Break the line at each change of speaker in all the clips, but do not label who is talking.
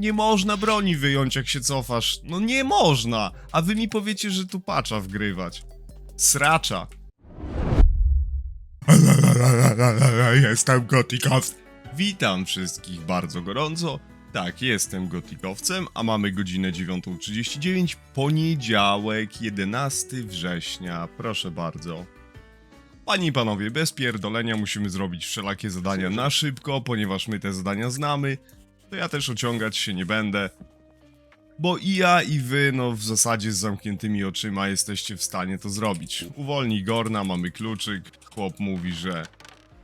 nie można broni wyjąć jak się cofasz. No nie można! A wy mi powiecie, że tu pacza wgrywać. Sracza. Jestem gotikowcem. Witam wszystkich bardzo gorąco. Tak, jestem gotikowcem, a mamy godzinę 9.39, poniedziałek, 11 września. Proszę bardzo. Panie i panowie, bez pierdolenia musimy zrobić wszelakie zadania na szybko, ponieważ my te zadania znamy, to ja też ociągać się nie będę. Bo i ja, i wy, no w zasadzie z zamkniętymi oczyma jesteście w stanie to zrobić. Uwolnij Gorna, mamy kluczyk, chłop mówi, że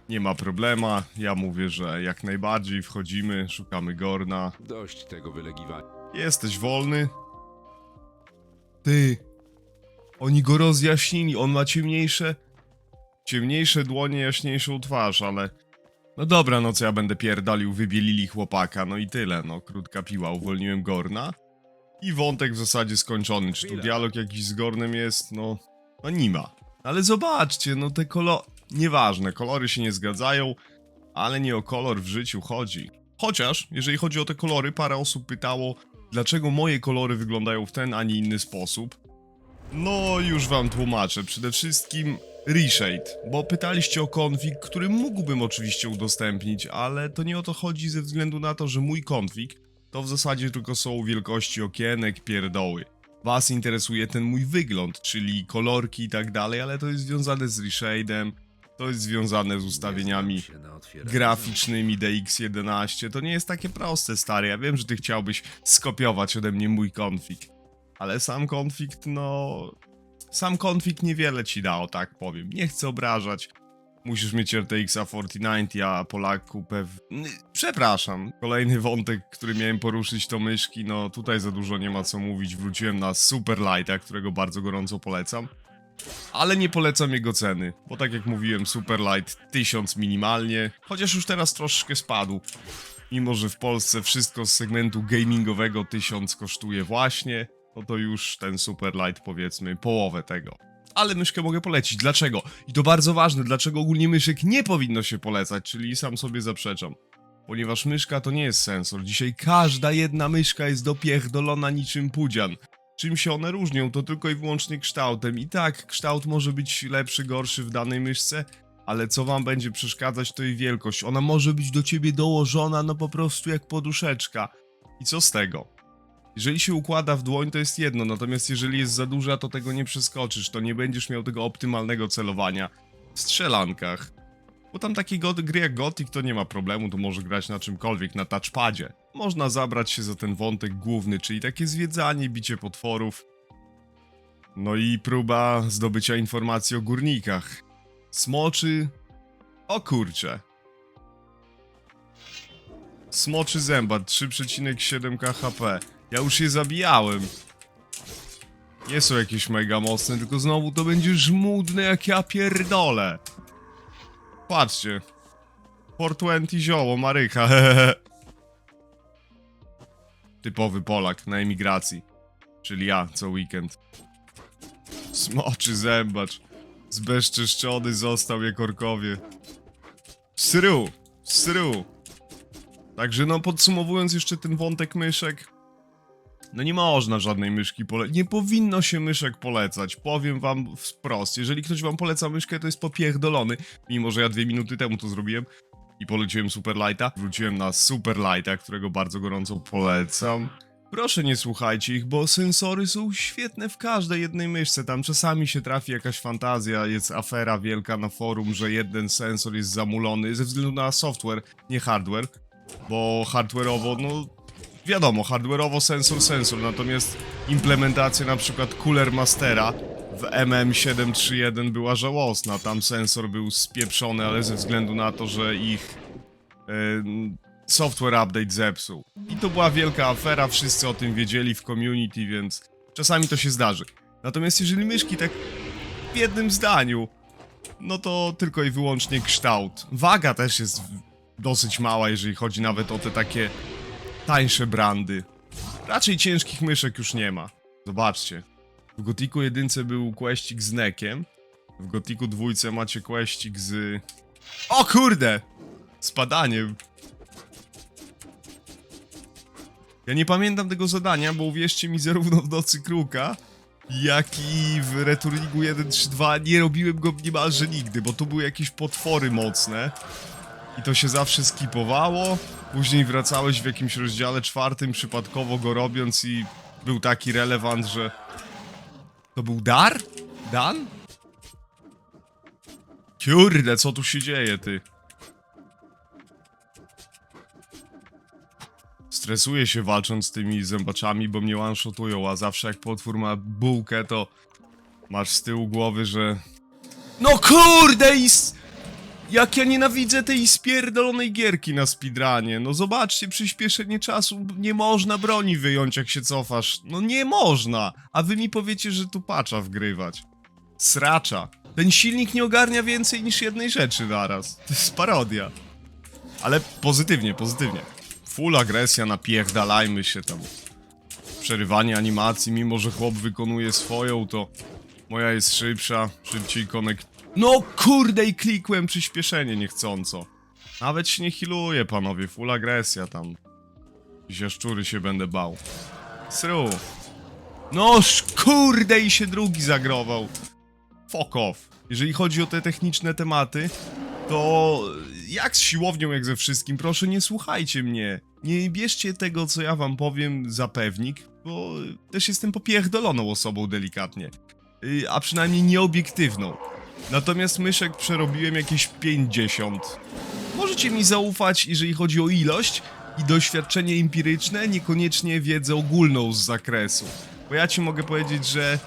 nie ma problema, ja mówię, że jak najbardziej wchodzimy, szukamy Gorna.
Dość tego wylegiwania.
Jesteś wolny? Ty. Oni go rozjaśnili, on ma ciemniejsze... Ciemniejsze dłonie, jaśniejszą twarz, ale... No dobra, no co ja będę pierdolił, wybielili chłopaka, no i tyle, no, krótka piła, uwolniłem Gorna. I wątek w zasadzie skończony, czy tu dialog jakiś z Gornem jest, no... No nie ma. Ale zobaczcie, no te kolo... Nieważne, kolory się nie zgadzają, ale nie o kolor w życiu chodzi. Chociaż, jeżeli chodzi o te kolory, parę osób pytało, dlaczego moje kolory wyglądają w ten, a nie inny sposób. No, już wam tłumaczę. Przede wszystkim reshade, bo pytaliście o konfig, który mógłbym oczywiście udostępnić, ale to nie o to chodzi ze względu na to, że mój konfig to w zasadzie tylko są wielkości okienek, pierdoły. Was interesuje ten mój wygląd, czyli kolorki i tak dalej, ale to jest związane z reshade'em, to jest związane z ustawieniami graficznymi DX11. To nie jest takie proste, stary. Ja wiem, że ty chciałbyś skopiować ode mnie mój konfig. Ale sam konfig, no... Sam konfig niewiele ci da, o tak powiem. Nie chcę obrażać. Musisz mieć RTX 4090, a Polaku pew... Przepraszam. Kolejny wątek, który miałem poruszyć to myszki. No tutaj za dużo nie ma co mówić. Wróciłem na Super Lighta, którego bardzo gorąco polecam. Ale nie polecam jego ceny, bo tak jak mówiłem, Superlight 1000 minimalnie, chociaż już teraz troszeczkę spadł. Mimo, że w Polsce wszystko z segmentu gamingowego 1000 kosztuje właśnie, no to już ten Superlight powiedzmy połowę tego. Ale myszkę mogę polecić. Dlaczego? I to bardzo ważne, dlaczego ogólnie myszek nie powinno się polecać, czyli sam sobie zaprzeczam. Ponieważ myszka to nie jest sensor. Dzisiaj każda jedna myszka jest dopierdolona niczym pudzian. Czym się one różnią, to tylko i wyłącznie kształtem. I tak, kształt może być lepszy, gorszy w danej myszce, ale co wam będzie przeszkadzać, to jej wielkość. Ona może być do ciebie dołożona, no po prostu jak poduszeczka. I co z tego? Jeżeli się układa w dłoń, to jest jedno, natomiast jeżeli jest za duża, to tego nie przeskoczysz, to nie będziesz miał tego optymalnego celowania w strzelankach. Bo tam takie gry jak Gothic to nie ma problemu, to może grać na czymkolwiek, na touchpadzie. Można zabrać się za ten wątek główny, czyli takie zwiedzanie, bicie potworów. No i próba zdobycia informacji o górnikach. Smoczy... O kurcze. Smoczy zębat, 3,7 HP. Ja już je zabijałem. Nie są jakieś mega mocne, tylko znowu to będzie żmudne jak ja pierdolę. Patrzcie. 420 zioło, marycha. Typowy Polak na emigracji. Czyli ja co weekend. Smoczy zębacz. Zbezczeszczony został jak orkowie. Sru! Sru! Także no podsumowując jeszcze ten wątek myszek. No nie można żadnej myszki polecać. Nie powinno się myszek polecać. Powiem wam wprost. Jeżeli ktoś wam poleca myszkę, to jest popierdolony. Mimo, że ja dwie minuty temu to zrobiłem i poleciłem Superlighta. Wróciłem na Superlighta, którego bardzo gorąco polecam. Proszę nie słuchajcie ich, bo sensory są świetne w każdej jednej myszce. Tam czasami się trafi jakaś fantazja, jest afera wielka na forum, że jeden sensor jest zamulony ze względu na software, nie hardware. Bo hardware'owo, no wiadomo, hardware'owo sensor sensor, natomiast implementacja na przykład Cooler Mastera w MM731 była żałosna. Tam sensor był spieprzony, ale ze względu na to, że ich em, software update zepsuł. I to była wielka afera, wszyscy o tym wiedzieli w community, więc czasami to się zdarzy. Natomiast jeżeli myszki tak w jednym zdaniu, no to tylko i wyłącznie kształt. Waga też jest dosyć mała, jeżeli chodzi nawet o te takie tańsze brandy. Raczej ciężkich myszek już nie ma. Zobaczcie. W Gotiku jedynce był questik z nekiem. W Gotiku dwójce macie questik z... O kurde! Z padaniem. Ja nie pamiętam tego zadania, bo uwierzcie mi, zarówno w Nocy Kruka, jak i w Returningu 1.3.2 nie robiłem go niemalże nigdy, bo tu były jakieś potwory mocne i to się zawsze skipowało. Później wracałeś w jakimś rozdziale czwartym, przypadkowo go robiąc i był taki relevant, że... To był Dar? Dan? Kurde, co tu się dzieje, ty? Stresuję się walcząc z tymi zębaczami, bo mnie one-shotują, a zawsze jak potwór ma bułkę, to masz z tyłu głowy, że... No kurde i... Jak ja nienawidzę tej spierdolonej gierki na speedrunie. No zobaczcie, przyspieszenie czasu, nie można broni wyjąć jak się cofasz. No nie można! A wy mi powiecie, że tu patcha wgrywać. Sracza. Ten silnik nie ogarnia więcej niż jednej rzeczy naraz. To jest parodia. Ale pozytywnie, pozytywnie. Full agresja, napierdalajmy się tam. Przerywanie animacji, mimo że chłop wykonuje swoją, to moja jest szybsza, szybciej konekt... No kurde i klikłem przyspieszenie niechcąco. Nawet się nie healuję, panowie, full agresja tam. Jakieś jaszczury się będę bał. Sru. No kurde i się drugi zagrował. Fuck off. Jeżeli chodzi o te techniczne tematy, to jak z siłownią, jak ze wszystkim, proszę nie słuchajcie mnie. Nie bierzcie tego, co ja wam powiem za pewnik, bo też jestem popierdoloną osobą delikatnie. Y, A przynajmniej nieobiektywną. Natomiast myszek przerobiłem jakieś 50. Możecie mi zaufać, jeżeli chodzi o ilość i doświadczenie empiryczne, niekoniecznie wiedzę ogólną z zakresu. Bo ja ci mogę powiedzieć, że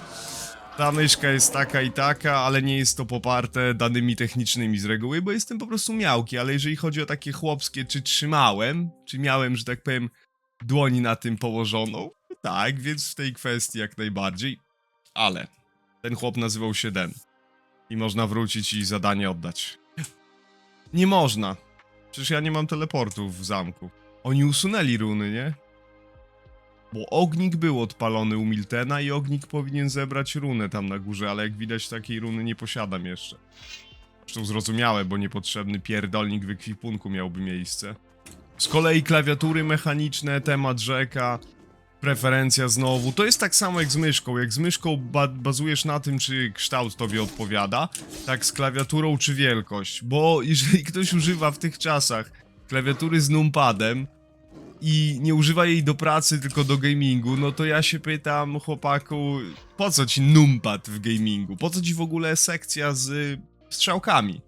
ta myszka jest taka i taka, ale nie jest to poparte danymi technicznymi z reguły, bo jestem po prostu miałki, ale jeżeli chodzi o takie chłopskie, czy trzymałem, czy miałem, że tak powiem, dłoni na tym położoną, tak, więc w tej kwestii jak najbardziej, ale ten chłop nazywał się Den i można wrócić i zadanie oddać. Nie można. Przecież ja nie mam teleportów w zamku. Oni usunęli runy, nie? Bo ognik był odpalony u Miltena i ognik powinien zebrać runę tam na górze, ale jak widać takiej runy nie posiadam jeszcze. Zresztą zrozumiałe, bo niepotrzebny pierdolnik w ekwipunku miałby miejsce. Z kolei klawiatury mechaniczne, temat rzeka, preferencja znowu. To jest tak samo jak z myszką. Jak z myszką ba bazujesz na tym, czy kształt tobie odpowiada, tak z klawiaturą czy wielkość. Bo jeżeli ktoś używa w tych czasach klawiatury z numpadem, i nie używa jej do pracy, tylko do gamingu, no to ja się pytam, chłopaku, po co ci numpad w gamingu? Po co ci w ogóle sekcja z strzałkami?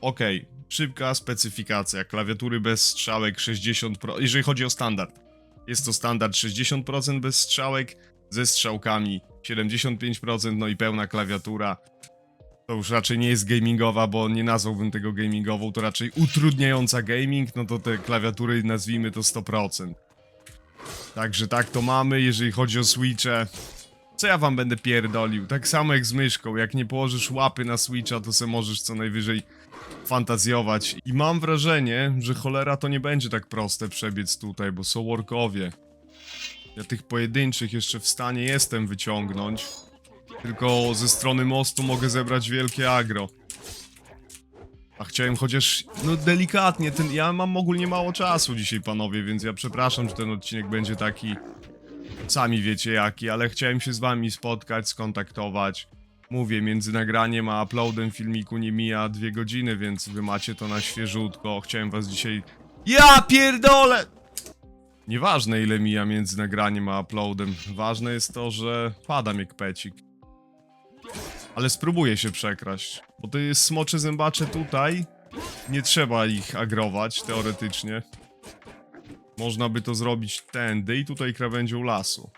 Okej, szybka specyfikacja. Klawiatury bez strzałek 60%, jeżeli chodzi o standard. Jest to standard 60% bez strzałek, ze strzałkami 75%, no i pełna klawiatura. To już raczej nie jest gamingowa, bo nie nazwałbym tego gamingową, to raczej utrudniająca gaming, no to te klawiatury nazwijmy to 100%. Także tak to mamy, jeżeli chodzi o Switche. Co ja wam będę pierdolił? Tak samo jak z myszką, jak nie położysz łapy na Switcha, to se możesz co najwyżej fantazjować. I mam wrażenie, że cholera to nie będzie tak proste przebiec tutaj, bo są workowie. Ja tych pojedynczych jeszcze w stanie jestem wyciągnąć. Tylko ze strony mostu mogę zebrać wielkie agro. A chciałem chociaż, no delikatnie, ten, ja mam ogólnie mało czasu dzisiaj, panowie, więc ja przepraszam, że ten odcinek będzie taki, sami wiecie jaki, ale chciałem się z wami spotkać, skontaktować. Mówię, między nagraniem a uploadem filmiku nie mija dwie godziny, więc wy macie to na świeżutko. Chciałem was dzisiaj... Ja pierdolę! Nieważne ile mija między nagraniem a uploadem. Ważne jest to, że padam jak pecik. Ale spróbuję się przekraść. Bo to jest smocze zębacze tutaj. Nie trzeba ich agrować, teoretycznie. Można by to zrobić tędy i tutaj krawędzią lasu.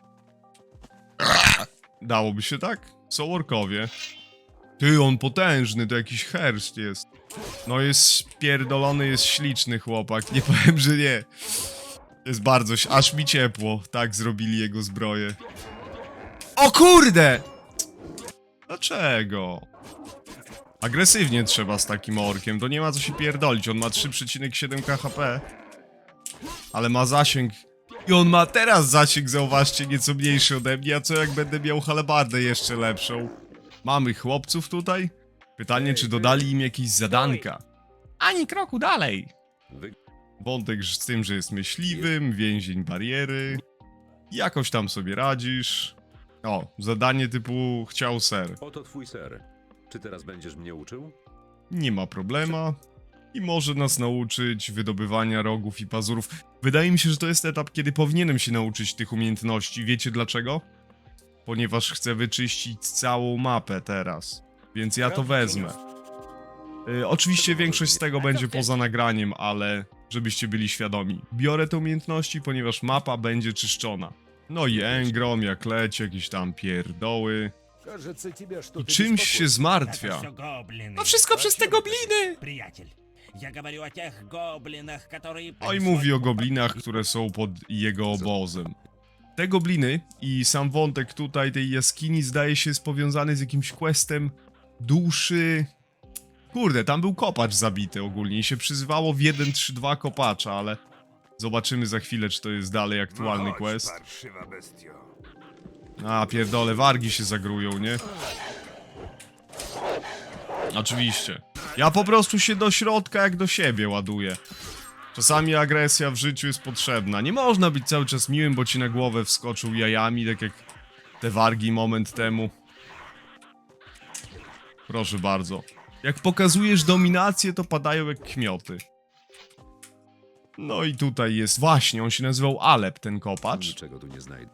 Dałoby się tak? Są orkowie. Ty, on potężny, to jakiś herszt jest. No jest pierdolony, jest śliczny chłopak, nie powiem, że nie. Jest bardzo, aż mi ciepło, tak zrobili jego zbroję. O kurde! Dlaczego? Agresywnie trzeba z takim orkiem, to nie ma co się pierdolić, on ma 3,7 KHP. Ale ma zasięg. I on ma teraz zasięg, zauważcie, nieco mniejszy ode mnie, a co jak będę miał halabardę jeszcze lepszą? Mamy chłopców tutaj? Pytanie, czy dodali im jakieś zadanka? Ani kroku dalej. Wątek z tym, że jest myśliwym, więzień bariery. Jakoś tam sobie radzisz. O, zadanie typu chciał ser.
Oto twój ser. Czy teraz będziesz mnie uczył?
Nie ma problema I może nas nauczyć wydobywania rogów i pazurów. Wydaje mi się, że to jest etap, kiedy powinienem się nauczyć tych umiejętności. Wiecie dlaczego? Ponieważ chcę wyczyścić całą mapę teraz. Więc ja to wezmę. Y, oczywiście większość z tego będzie poza nagraniem, ale żebyście byli świadomi. Biorę te umiejętności, ponieważ mapa będzie czyszczona. No i engrom, jak leci, jakieś tam pierdoły.
Кажется, тебя
I
что-то
czymś się
беспокоит.
zmartwia.
Это всё гоблины.
No wszystko przez te gobliny!
Приятель, я говорю о тех гоблинах, которые...
Oj,
принесут
mówi o
упадки.
goblinach, które są pod jego obozem. Te gobliny i sam wątek tutaj tej jaskini zdaje się jest powiązany z jakimś questem duszy... Kurde, tam był kopacz zabity ogólnie i się przyzywało w 1-3-2 kopacza, ale zobaczymy za chwilę, czy to jest dalej aktualny
No chodź,
quest.
parszywa bestio.
A, pierdole, wargi się zagrują, nie? Oczywiście. Ja po prostu się do środka jak do siebie ładuję. Czasami agresja w życiu jest potrzebna. Nie można być cały czas miłym, bo ci na głowę wskoczył jajami, tak jak te wargi moment temu. Proszę bardzo. Jak pokazujesz dominację, to padają jak kmioty. No i tutaj jest właśnie, on się nazywał Alep, ten kopacz.
Niczego tu nie znajdę.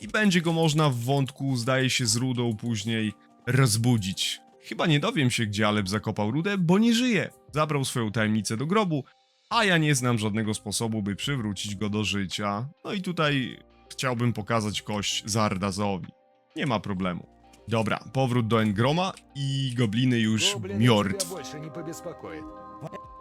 I będzie go można w wątku, zdaje się, z rudą później rozbudzić. Chyba nie dowiem się, gdzie Aleb zakopał rudę, bo nie żyje. Zabrał swoją tajemnicę do grobu, a ja nie znam żadnego sposobu, by przywrócić go do życia. No i tutaj chciałbym pokazać kość Zardazowi. Nie ma problemu. Dobra, powrót do Engroma i gobliny już
Гоблины тебя
mjortw.
больше не побеспокоит.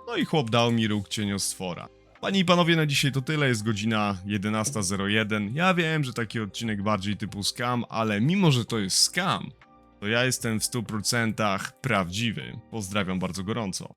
No i chłop dał mi róg cieniostwora. Panie i panowie, na dzisiaj to tyle, jest godzina 11.01. Ja wiem, że taki odcinek bardziej typu scam, ale mimo, że to jest scam, to ja jestem w 100% prawdziwy. Pozdrawiam bardzo gorąco.